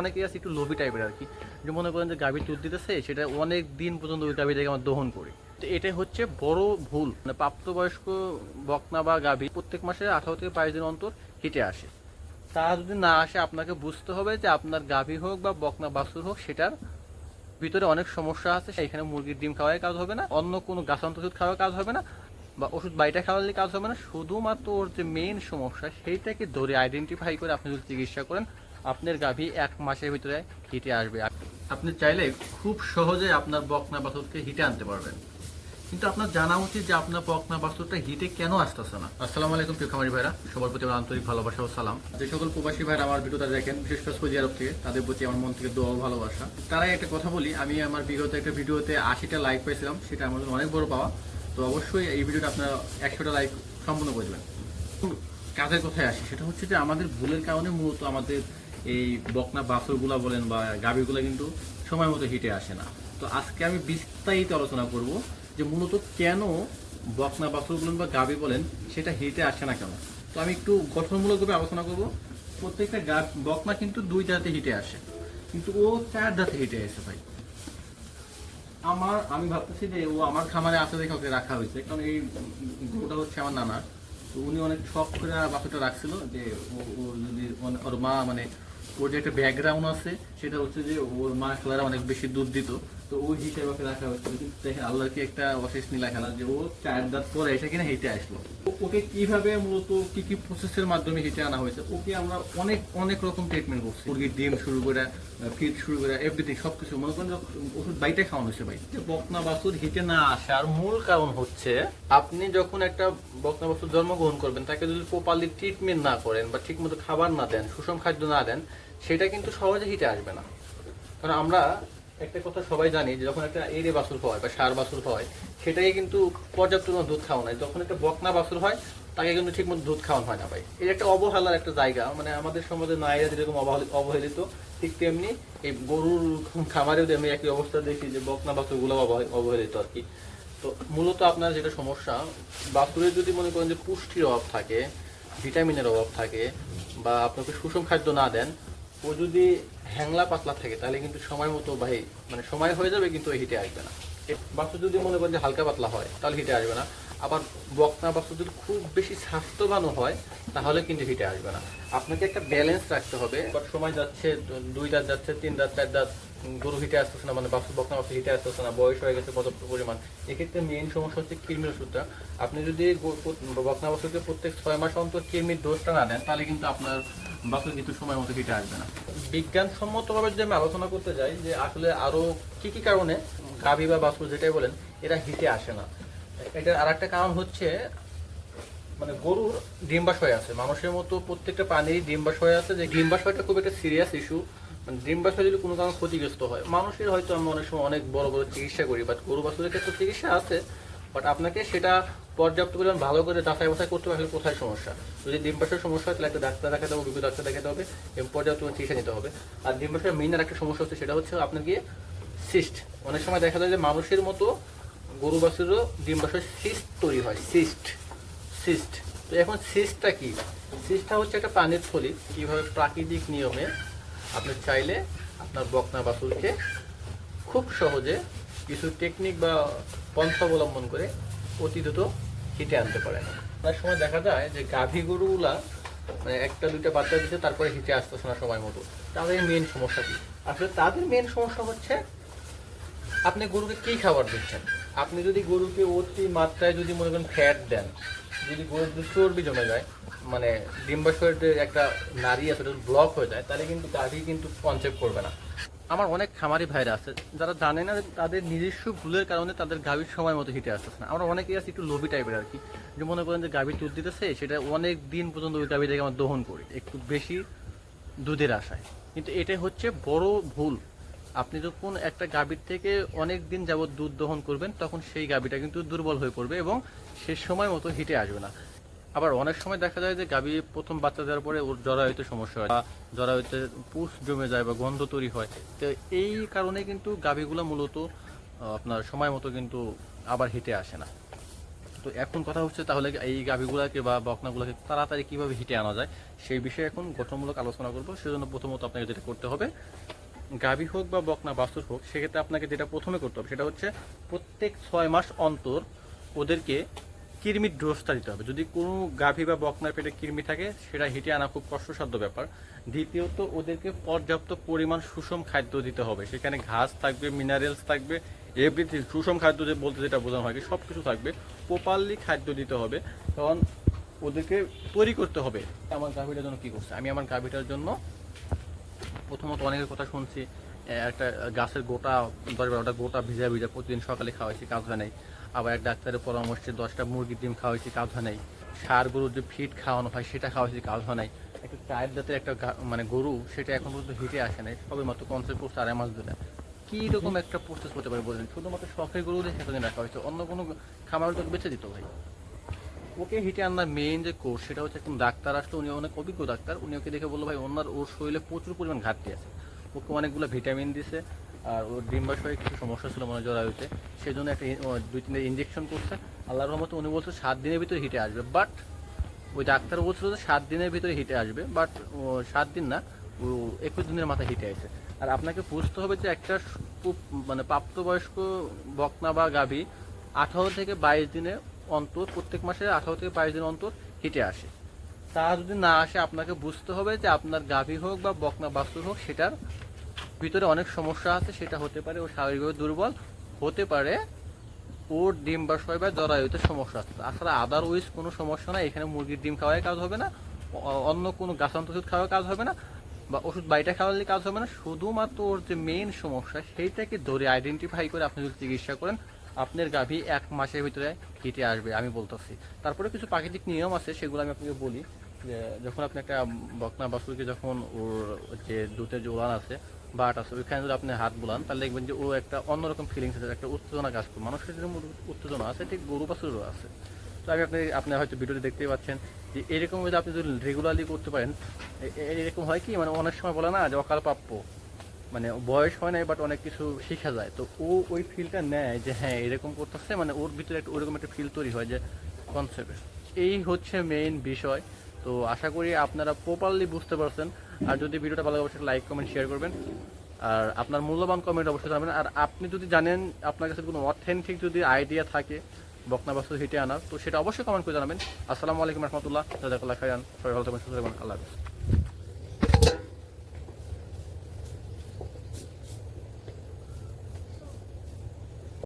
অনেকেই আছে একটু লোভি টাইপের আর কি। যে মনে করেন যে গাভীর দুধ দিতেছে, সেটা অনেক দিন পর্যন্ত ওই গাভীটাকে আমার দহন করি। তো এটাই হচ্ছে বড় ভুল। মানে প্রাপ্তবয়স্ক বকনা বা গাভী প্রত্যেক মাসে আঠারো থেকে বাইশ দিন অন্তর হিটে আসে। তা যদি না আসে, আপনাকে বুঝতে হবে যে আপনার গাভী হোক বা বকনা বাছুর হোক, সেটার ভিতরে অনেক সমস্যা আছে। সেখানে মুরগির ডিম খাওয়াই কাজ হবে না, অন্য কোনো গাছান্ত ওষুধ খাওয়ার কাজ হবে না, বা ওষুধ বাইটা খাওয়ালে কাজ হবে না। শুধুমাত্র ওর যে মেইন সমস্যা, সেইটাকে ধরে আইডেন্টিফাই করে আপনি যদি চিকিৎসা করেন আপনার গাভী এক মাসের ভিতরে হিটে আসবে। আপনি চাইলে খুব সহজে আপনার বকনা বাছুরকে হিটে আনতে পারবেন। কিন্তু আপনার জানা উচিত যে আপনার বকনা বাস্তুটা হিটে কেন আসতেছে না। আসসালামু আলাইকুম প্রিয় খামারি ভাইরা। সবার প্রতি আমার আন্তরিক ভালোবাসা ও সালাম। যে সকল প্রবাসী ভাইরা আমার ভিডিওটা দেখেন, বিশেষ করে সৌদি আরব থেকে, তাদের প্রতি আমার মন থেকে দোয়া ভালোবাসা। তারাই একটা কথা বলি, আমি আমার বিগত একটা ভিডিওতে আশিটা লাইক পাইছিলাম, সেটা আমার অনেক বড় পাওয়া। তো অবশ্যই এই ভিডিওটা আপনারা একশোটা লাইক সম্পূর্ণ করে দেবেন। কাজের কথায় আসি, সেটা হচ্ছে যে আমাদের ভুলের কারণে মূলত আমাদের এই বকনা বাছরগুলা বলেন বা গাভীগুলা কিন্তু সময় মতো হিটে আসে না। তো আজকে আমি বিস্তারিত আলোচনা করব যে মূলত কেন বকনা বাছর বলেন বা গাভী বলেন সেটা হিটে আসে না কেন। তো আমি একটু গঠনমূলকভাবে আলোচনা করব। প্রত্যেকটা গা, বকনা কিন্তু দুই দাঁতে হিটে আসে। কিন্তু ও চার দাঁতে হিটে আসে ভাই। আমার, আমি ভাবতেছি যে ও আমার খামারে আছে দেখে ওকে রাখা হয়েছে। কারণ এই গরুটা হচ্ছে আমার নানার। তো উনি অনেক শখ করে বাছুরটা রাখছিল যে ও- যদি ওর মা মানে ওর যে একটা ব্যাকগ্রাউন্ড আছে, সেটা হচ্ছে যে ওর মা খেলারা অনেক বেশি দুধ দিত তো ওই হিসেবে ওকে রাখা হয়েছিল কিন্তু দেখেন আল্লাহর কি একটা অশেষ নীলা খেলা যে ও চার দাঁত পরে এসে কিনা হেঁটে আসলো। ওকে কীভাবে মূলত কি কি প্রসেসের মাধ্যমে হেঁটে আনা হয়েছে? ওকে আমরা অনেক অনেক রকম ট্রিটমেন্ট করছি। মুরগির ডিম শুরু করে ফিট শুরু করে এভরিথিং সবকিছু। মনে করেন ওষুধ বাইটে খাওয়ানো হয়েছে যে বকনা বাছুর হিটে না আসার মূল কারণ হচ্ছে, আপনি যখন একটা বকনা বাছুর জন্মগ্রহণ করবেন, তাকে যদি প্রপারলি ট্রিটমেন্ট না করেন বা ঠিকমতো খাবার না দেন, সুষম খাদ্য না দেন, সেটা কিন্তু সহজে হিটে আসবে না। কারণ আমরা একটা কথা সবাই জানি যে যখন একটা এরে বাছুর হয় বা সার বাছুর হয়, সেটাকে কিন্তু পর্যাপ্ত দুধ খাওয়ানো হয় যখন একটা বকনা বাছুর হয়, তাকে কিন্তু ঠিকমতো দুধ খাওয়ানো হয় না ভাই। এটা একটা অবহেলার একটা জায়গা। মানে আমাদের সমাজে নারীরা যেরকম অবহেলি- অবহেলিত, ঠিক তেমনি এই গরুর খামারেও আমি একই অবস্থা দেখি যে বকনা বাছুরগুলো অবহে- অবহেলিত আর কি। তো মূলত আপনার যেটা সমস্যা, বাছুরের যদি মনে করেন যে পুষ্টির অভাব থাকে, ভিটামিনের অভাব থাকে, বা আপনাকে সুষম খাদ্য না দেন ও যদি হ্যাংলা পাতলা থাকে তাহলে কিন্তু সময় মতো ভাই মানে সময় হয়ে যাবে কিন্তু হিটে আসবে না। বাছুর যদি মনে করেন যে হালকা পাতলা হয় তাহলে হিটে আসবে না। আবার বকনা বাছুর যদি খুব বেশি স্বাস্থ্যবানও হয় তাহলে কিন্তু হিটে আসবে না। আপনাকে একটা ব্যালেন্স রাখতে হবে। সময় যাচ্ছে দুই দাঁত যাচ্ছে তিন দাঁত চার উম, গরু হিটে আসতেছে না মানে বাছুর বকনা বাছুর হিটে আসতেছে না বয়স হয়ে গেছে পর্যাপ্ত পরিমাণ। এক্ষেত্রে মেইন সমস্যা হচ্ছে কৃমির ওষুধটা। আপনি যদি বকনা বাছুরকে প্রত্যেক ছয় মাস অন্তর কৃমির ডোজটা না দেন তাহলে কিন্তু আপনার বাছুর কিন্তু সময় মতো হিটে আসবে না। বিজ্ঞানসম্মতভাবে যদি আমি আলোচনা করতে যাই যে আসলে আরও কি কি কারণে গাভী বা বাছুর যেটাই বলেন, এরা হিটে আসে না। এটার আর একটা কারণ হচ্ছে মানে গরুর ডিম্বাশয় আছে। মানুষের মতো প্রত্যেকটা প্রাণীরই ডিম্বাশয় আছে যে ডিম্বাশয়টা খুব একটা সিরিয়াস ইস্যু মানে ডিম্বাশয় যদি কোনো কারণে ক্ষতিগ্রস্ত হয়, মানুষের হয়তো আমরা অনেক সময় অনেক বড় বড় চিকিৎসা করি বাট গরু বাছুরের ক্ষেত্রে চিকিৎসা আছে। বাট আপনাকে সেটা পর্যাপ্ত পরিমাণ ভালো করে যাচাই বাছাই করতে পারলে কোথায় সমস্যা। যদি ডিম্বাশয়ের সমস্যা হয়, তাহলে একটা ডাক্তার দেখাতে হবে বিজ্ঞ ডাক্তার দেখাতে হবে, এবং পর্যাপ্ত চিকিৎসা নিতে হবে। আর ডিম্বাশয়ের মেইন আর একটা সমস্যা হচ্ছে, সেটা হচ্ছে আপনার গিয়ে সিস্ট অনেক সময় দেখা যায় যে মানুষের মতো গরু বাছুরেরও ডিম্বাশয় সিস্ট তৈরি হয় সিস্ট সিস্ট তো এখন সিস্টটা কি? সিস্টটা হচ্ছে একটা প্রাণীর থলি। কীভাবে প্রাকৃতিক নিয়মে আপনি চাইলে আপনার বকনা বাছুরকে খুব সহজে কিছু টেকনিক বা পন্থা অবলম্বন করে অতি দ্রুত হিটে আনতে পারেন। অনেক সময় দেখা যায় যে গাভী গরুগুলা মানে একটা, দুইটা বাচ্চা দিচ্ছে তারপরে হিটে আসতেছে না সময় মতো। তাদের মেন সমস্যা কি? আসলে তাদের মেন সমস্যা হচ্ছে আপনি গরুকে কি খাবার দিচ্ছেন? আপনি যদি গরুকে অতি মাত্রায় যদি মনে করেন ফ্যাট দেন, যদি গরুর যদি চর্বি জমে যায় মানে ডিম্বাশয়ের একটা নারী আছে ব্লক হয়ে যায়, তাহলে কিন্তু গাভী কিন্তু কনসেপ্ট করবে না। আমার অনেক খামারি ভাইরা আছে, যারা জানে না তাদের নিজস্ব ভুলের কারণে তাদের গাভীর সময় মতো হিটে আসতেছে না। আমরা অনেকেই আছি একটু লোভি টাইপের আর কি, যে মনে করেন যে গাভীর দুধ দিতেছে, সেটা অনেক দিন পর্যন্ত ওই গাভীটাকে আমরা দহন করি, একটু বেশি দুধের আশায়। কিন্তু এটাই হচ্ছে বড় ভুল। আপনি যখন একটা গাভীর থেকে অনেক দিন যাবত দুধ দহন করবেন, তখন সেই গাভীটা কিন্তু দুর্বল হয়ে পড়বে এবং সে সময় মতো হিটে আসবে না। আবার অনেক সময় দেখা যায় যে গাভী প্রথম বাচ্চা দেওয়ার পরে ওর জরায়ুতে সমস্যা হয়, বা জরায়ুতে পুষ জমে যায় বা গন্ধ তৈরি হয়। তো এই কারণে কিন্তু গাভীগুলো মূলত আপনার সময় মতো কিন্তু আবার হিটে আসে না। তো এখন কথা হচ্ছে তাহলে এই গাভিগুলোকে বা বকনাগুলোকে তাড়াতাড়ি কীভাবে হিটে আনা যায়, সেই বিষয়ে এখন গঠনমূলক আলোচনা করব। সেজন্য প্রথমত আপনাকে যেটা করতে হবে, গাভী হোক বা বকনা বাছুর হোক, সেক্ষেত্রে আপনাকে যেটা প্রথমে করতে হবে সেটা হচ্ছে প্রত্যেক ছয় মাস অন্তর ওদেরকে কৃমির ডোজটা দিতে হবে। যদি কোনো গাভী বা বকনার পেটে কৃমি থাকে, সেটা হিটে আনা খুব কষ্টসাধ্য ব্যাপার। দ্বিতীয়ত, ওদেরকে পর্যাপ্ত পরিমাণ সুষম খাদ্য দিতে হবে। সেখানে ঘাস থাকবে মিনারেলস থাকবে এভরিথিং সুষম খাদ্য যে বলতে যেটা বোঝানো হয় সব কিছু থাকবে। প্রপারলি খাদ্য দিতে হবে। কারণ ওদেরকে তৈরি করতে হবে আমার গাভীটার জন্য কি করছে। আমি আমার গাভীটার জন্য প্রথমত অনেকের কথা শুনছি একটা গাছের গোটা, দশ বারোটা গোটা ভিজা ভিজা প্রতিদিন সকালে খাওয়াইছি কাজ হয় নাই। আবার এক ডাক্তারের পরামর্শে দশটা মুরগির ডিম খাওয়াইছি হয় নাই। সার গরুর যে ফিট খাওয়ানো হয় সেটা খাওয়াইছি হয় নাই। একটা চায়ের জাতের একটা মানে গরু সেটা এখন পর্যন্ত হিটে আসে নাই। সবে মাত্র কনসেপ্ট করছে আড়াই মাস ধরে। কি রকম একটা প্রসেস হতে পারে বলেন? শুধুমাত্র শখের গরু দেখে এতদিন রাখা হয়েছে। অন্য কোনো খামার তো বেঁচে দিত ভাই। ওকে হিটে আনার মেইন যে কোর্স সেটা হচ্ছে একদম ডাক্তার আসলে উনি অনেক অভিজ্ঞ ডাক্তার। উনি ওকে দেখে বলল ভাই ওনার ওর শরীরে প্রচুর পরিমাণ ঘাটতি আছে। ওকে অনেকগুলো ভিটামিন দিছে। আর ওর ডিম্বাশয়ে কিছু সমস্যা ছিল মনে জরায়ুতে সেই জন্য একটা দুই তিনটা ইঞ্জেকশন করছে। আল্লাহর রহমতে উনি বলছে সাত দিনের ভিতরে হিটে আসবে। বাট ওই ডাক্তার বলছিল যে সাত দিনের ভিতরে হিটে আসবে। বাট সাত দিন না, ও একুশ দিনের মাথায় হিটে আসে আর আপনাকে বুঝতে হবে যে একটা খুব- মানে প্রাপ্তবয়স্ক বকনা বা গাভী আঠারো থেকে বাইশ দিনে অন্তর, প্রত্যেক মাসে আঠারো থেকে বাইশ দিন অন্তর হিটে আসে। তা যদি না আসে, আপনাকে বুঝতে হবে যে আপনার গাভী হোক বা বকনা বাছুর হোক, সেটার ভিতরে অনেক সমস্যা আছে, সেটা হতে পারে ও শারীরিকভাবে দুর্বল, হতে পারে ওর ডিম বা শয় বা জরায়ুতে সমস্যা আছে। তাছাড়া আদারওয়াইজ কোনো সমস্যা নাই, এখানে মুরগির ডিম খাওয়ায় কাজ হবে না অন্য কোনো গাছান্ত ওষুধ খাওয়ায় কাজ হবে না, বা ওষুধ বাইটা খাওয়ালে কাজ হবে না, শুধুমাত্র ওর যে মেইন সমস্যা সেইটাকে ধরে আইডেন্টিফাই করে আপনি যদি চিকিৎসা করেন, আপনার গাভী এক মাসের ভিতরে হিটে আসবে, আমি বলতেছি। তারপরে কিছু প্রাকৃতিক নিয়ম আছে, সেগুলো আমি আপনাকে বলি। যে যখন আপনি একটা বকনা বাছুরকে যখন ওর যে দুধের উড়ান আছে বাট আছে, ওইখানে যদি আপনি হাত বুলান, তাহলে দেখবেন যে ও একটা অন্যরকম ফিলিংস আছে, একটা উত্তেজনা কাজ করে। মানুষের যেরকম উত্তেজনা আছে ঠিক গরু বাছুরেরও আছে। তো আমি আপনি আপনি হয়তো ভিডিওতে দেখতেই পাচ্ছেন যে এরকম যদি আপনি যদি রেগুলারলি করতে পারেন এরকম হয় কি? মানে অনেক সময় বলে না যে অকাল প্রাপ্য। মানে বয়স হয় নাই বাট অনেক কিছু শেখা যায়। তো ও ওই ফিলটা নেয় যে হ্যাঁ এরকম করতেছে মানে ওর ভিতরে একটা ওরকম একটা ফিল তৈরি হয় যে কনসেপ্ট এই হচ্ছে মেইন বিষয়। তো আশা করি আপনারা প্রপারলি বুঝতে পারছেন আর যদি ভিডিওটা ভালো অবশ্যই লাইক কমেন্ট শেয়ার করবেন। আর আপনার মূল্যবান কমেন্ট অবশ্যই জানাবেন। আর আপনি যদি জানেন আপনার কাছে কোনো অথেন্টিক যদি আইডিয়া থাকে বকনা বাস্তু হিটে আনার, তো সেটা অবশ্যই কমেন্ট করে জানাবেন। আসসালামু আলাইকুম রহমতুল্লাহ খায়ান সবাই ভালো থাকবেন, আল্লাহ হাফিজ।